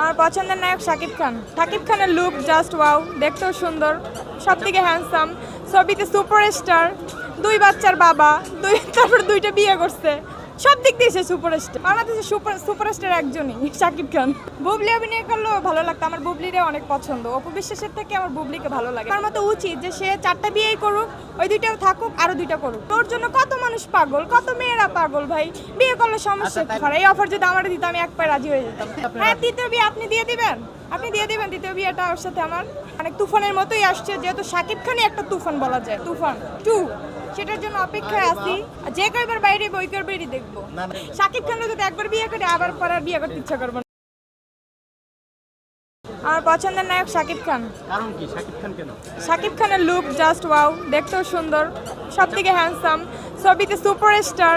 আমার পছন্দের নায়ক শাকিব খান। শাকিব খানের লুক জাস্ট ওয়াও দেখতেও সুন্দর সব থেকে হ্যান্ডসাম ছবিতে সুপারস্টার দুই বাচ্চার বাবা, দুই তারপর দুইটা বিয়ে করছে। সব দিক দিয়ে সে সুপারস্টার। বাংলাদেশের সুপার সুপারস্টার একজনই শাকিব খান। বুবলি অভিনয় করলেও ভালো লাগতো। আমার বুবলিরে অনেক পছন্দ। অপু বিশ্বাসের থেকে আমার বুবলিকে ভালো লাগে। আমার মতো উচিত যে সে চারটা বিয়েই করুক ওই দুইটাও থাকুক আরও দুইটা করুক। তোর জন্য কত মানুষ পাগল কত মেয়েরা পাগল ভাই? বিয়ে করলে সমস্যা কি? এই অফার যদি আমার দিত আমি এক পায়ে রাজি হয়ে যেতাম। হ্যাঁ তৃতীয় বিয়ে আপনি দিয়ে দিবেন? আপনি দিয়ে দিবেন দ্বিতীয় বিয়েটা ওর সাথে আমার? অনেক তুফানের মতোই আসছে যেহেতু শাকিব খানই একটা তুফান বলা যায়। তুফান। টু। সেটার জন্য অপেক্ষায় আছি। যে কয়বার বাইরে বই করবেরই দেখব। শাকিব খান যদি একবার বিয়ে করে আবার পর আর বিয়ে করতে ইচ্ছা করব আমার পছন্দের নায়ক শাকিব খান। কারণ কি? শাকিব খান কেন? শাকিব খানের লুক জাস্ট ওয়াও দেখতেও সুন্দর সব থেকে হ্যান্ডসাম ছবিতে সুপারস্টার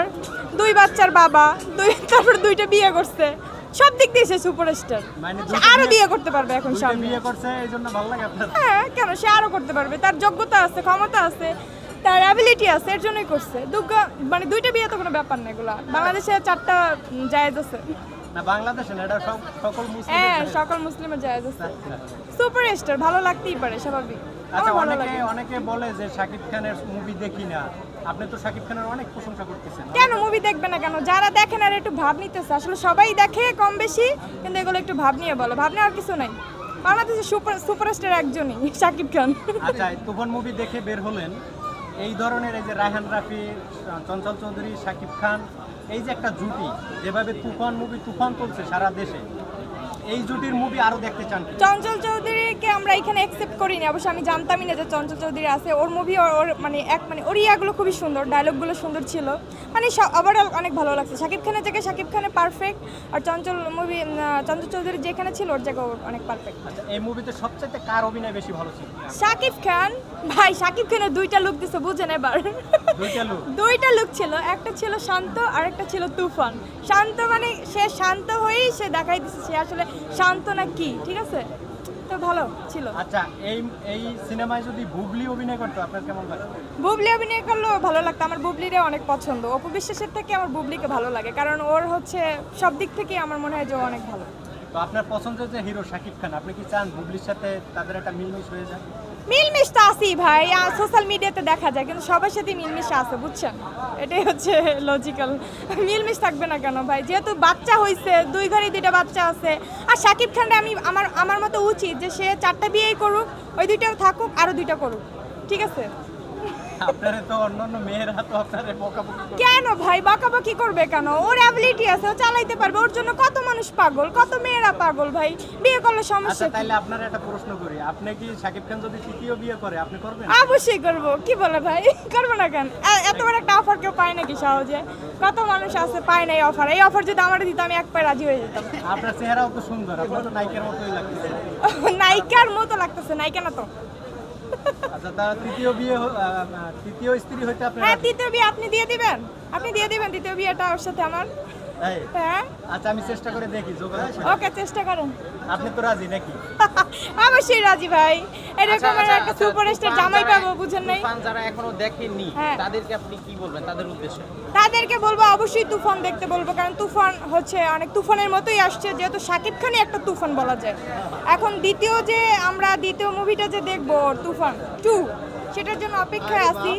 দুই বাচ্চার বাবা দুই তারপর দুইটা বিয়ে করছে। সব দিক দিয়ে সে সুপারস্টার মানে সে আরও বিয়ে- করতে পারবে এখন সামনে। বিয়ে করছে এই জন্য ভালো লাগে আপনার। হ্যাঁ কেন? সে আরও করতে পারবে। তার যোগ্যতা আছে ক্ষমতা আছে। তার অ্যাবিলিটি আছে এর জন্যই করছে। দুগ্গা মানে দুইটা বিয়ে তো কোনো ব্যাপার না এগুলা। বাংলাদেশে চারটা জায়েজ আছে। না বাংলাদেশে না এটা সকল মুসলিম হ্যাঁ সকল মুসলিমের জায়েজ আছে। সুপারস্টার ভালো লাগতেই পারে স্বাভাবিক। আচ্ছা অনেকে অনেকে বলে যে শাকিব খানের মুভি দেখি না। আপনি তো শাকিব খানের অনেক প্রশংসা করতেছেন। কেন মুভি দেখবে না কেন? যারা দেখেন আর একটু ভাব নিতেছে। আসলে সবাই দেখে কম বেশি কিন্তু এগুলো একটু ভাব নিয়ে বলো। ভাব নেওয়ার কিছু নাই। বাংলাদেশের সুপার সুপারস্টার একজনই শাকিব খান। আচ্ছা তুফান মুভি দেখে বের হলেন। এই ধরনের এই যে রায়হান রাফি চঞ্চল চৌধুরী শাকিব খান এই যে একটা জুটি যেভাবে তুফান মুভি তুফান চলছে সারা দেশে এই জুটির মুভি আরও দেখতে চান চঞ্চল চৌধুরীকে আমরা এখানে অ্যাকসেপ্ট করিনি অবশ্য আমি জানতামই না যে চঞ্চল চৌধুরী আছে। ওর মুভি ওর মানে এক মানে ওর ইয়াগুলো খুবই সুন্দর ডায়লগগুলো সুন্দর ছিল। মানে ওভারঅল অনেক ভালো লাগছে। শাকিব খানের জায়গায় শাকিব খানের পারফেক্ট আর চঞ্চল মুভি চঞ্চল চৌধুরী যেখানে ছিল ওর জায়গায় অনেক পারফেক্ট আচ্ছা এই মুভিতে সবচেয়ে কার অভিনয় বেশি ভালো ছিল? শাকিব খান ভাই শাকিব খানের দুইটা লুক দিছে বুঝেন এবার। দুইটা লোক দুইটা লুক ছিল। একটা ছিল শান্ত আর একটা ছিল তুফান। শান্ত মানে সে শান্ত হয়েই সে দেখাই দিচ্ছে সে আসলে শান্ত না কি ঠিক আছে? তো ভালো ছিল। আচ্ছা এই এই সিনেমায় যদি বুবলি অভিনয় করতো আপনার কেমন লাগে বুবলি অভিনয় করলেও ভালো লাগতো। আমার বুবলিরে অনেক পছন্দ। অপু বিশ্বাসের থেকে আমার বুবলিকে ভালো লাগে। কারণ ওর হচ্ছে সব দিক থেকে আমার মনে হয় যে অনেক ভালো। তো আপনার পছন্দের যে হিরো শাকিব খান আপনি কি চান বুবলির সাথে তাদের একটা মিলমিশ হয়ে যায়? মিলমিশ তো আসি ভাই সোশ্যাল মিডিয়াতে দেখা যায়, কিন্তু সবার সাথে মিলমিশ আছে, বুঝছেন? এটাই হচ্ছে লজিক্যাল মিলমিশ থাকবে না কেন ভাই? যেহেতু বাচ্চা হয়েছে দুই ঘরে দুইটা বাচ্চা আছে। আর সাকিব খানরা আমি, আমার আমার মতো উচিত যে সে চারটা বিয়েই করুক, ওই দুইটাও থাকুক, আরও দুইটা করুক। ঠিক আছে? আপনারা তো অন্যান্য মেয়েরা তো আপনাদের বকাবকি করে। কেন ভাই? বাকাবাকি করবে কেন? ওর অ্যাবিলিটি আছে ও চালাইতে পারবে। ওর জন্য কত মানুষ পাগল কত মেয়েরা পাগল ভাই? বিয়ে করলে সমস্যা আচ্ছা কি? তাইলে আপনার একটা প্রশ্ন করি। আপনি কি শাকিব খান যদি তৃতীয় বিয়ে করে আপনি করবেন? অবশ্যই করব। কি বলে ভাই? করব না কেন? এত বড় একটা অফার কেউ পায় নাকি সহজে? কত মানুষ আছে পায় না এই অফার এই অফার যদি আমার দিত আমি এক পায়ে রাজি হয়ে যেতাম। আপনার চেহারাও তো সুন্দর আপনার তো নায়িকার মতোই লাগতেছে। নায়িকার মতো লাগতেছে নায়িকা না তো? আচ্ছা তার তৃতীয় বিয়ে তৃতীয় স্ত্রী হইতে আপনি হ্যাঁ তৃতীয় বিয়ে আপনি দিয়ে দিবেন আপনি দিয়ে দিবেন দ্বিতীয় বিয়েটা ওর সাথে আমার? হ্যাঁ? আচ্ছা আমি চেষ্টা করে দেখি ওকে চেষ্টা করেন। আপনি তো রাজি নাকি? অবশ্যই রাজি ভাই। এরকম আচ্ছা, একটা আচ্ছা, সুপারস্টার জামাই পাবো বুঝেন নাই? তুফান যারা এখনও দেখেননি হ্যাঁ। তাদেরকে আপনি কি বলবেন? তাদের উদ্দেশ্যে? তাদেরকে বলব অবশ্যই তুফান দেখতে বলব কারণ তুফান হচ্ছে অনেক তুফানের মতোই আসছে যেহেতু শাকিব খানই একটা তুফান বলা যায়। এখন দ্বিতীয় যে আমরা দ্বিতীয় মুভিটা যে দেখব তুফান টু সেটার জন্য অপেক্ষায় আছি।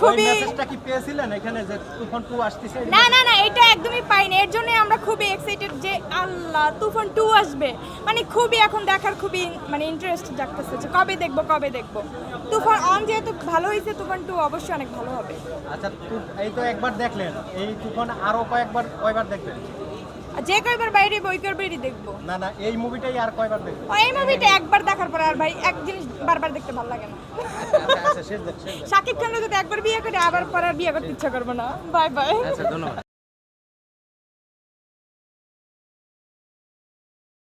খুবই মেসেজটা কি পেয়েছিলেন এখানে যে তুফান টু আসতেছে? না না না এটা একদমই পাইনি। এর জন্য আমরা খুবই এক্সাইটেড যে আল্লাহ তুফান টু আসবে। মানে খুবই এখন দেখার খুবই মানে ইন্টারেস্ট জাগতেছে যে কবে দেখব কবে দেখব। তুফান অন যেহেতু ভালো হয়েছে তুফান টু অবশ্যই অনেক ভালো হবে। আচ্ছা এই তো একবার দেখলেন। এই তুফান আরও কয়েকবার কয়বার দেখবেন যে কয়বার বাইরে বই করবেরই দেখব? না না এই মুভিটাই আর কয়বার দেখব? এই মুভিটা একবার দেখার পরে আর ভাই এক জিনিস বারবার দেখতে ভালো লাগে না। আচ্ছা আচ্ছা শেষ দেখ শেষ দেখ। শাকিব খান যদি একবার বিয়ে করে আবার পরে আর বিয়ে করতে ইচ্ছা করব না। Bye bye. আচ্ছা ধন্যবাদ।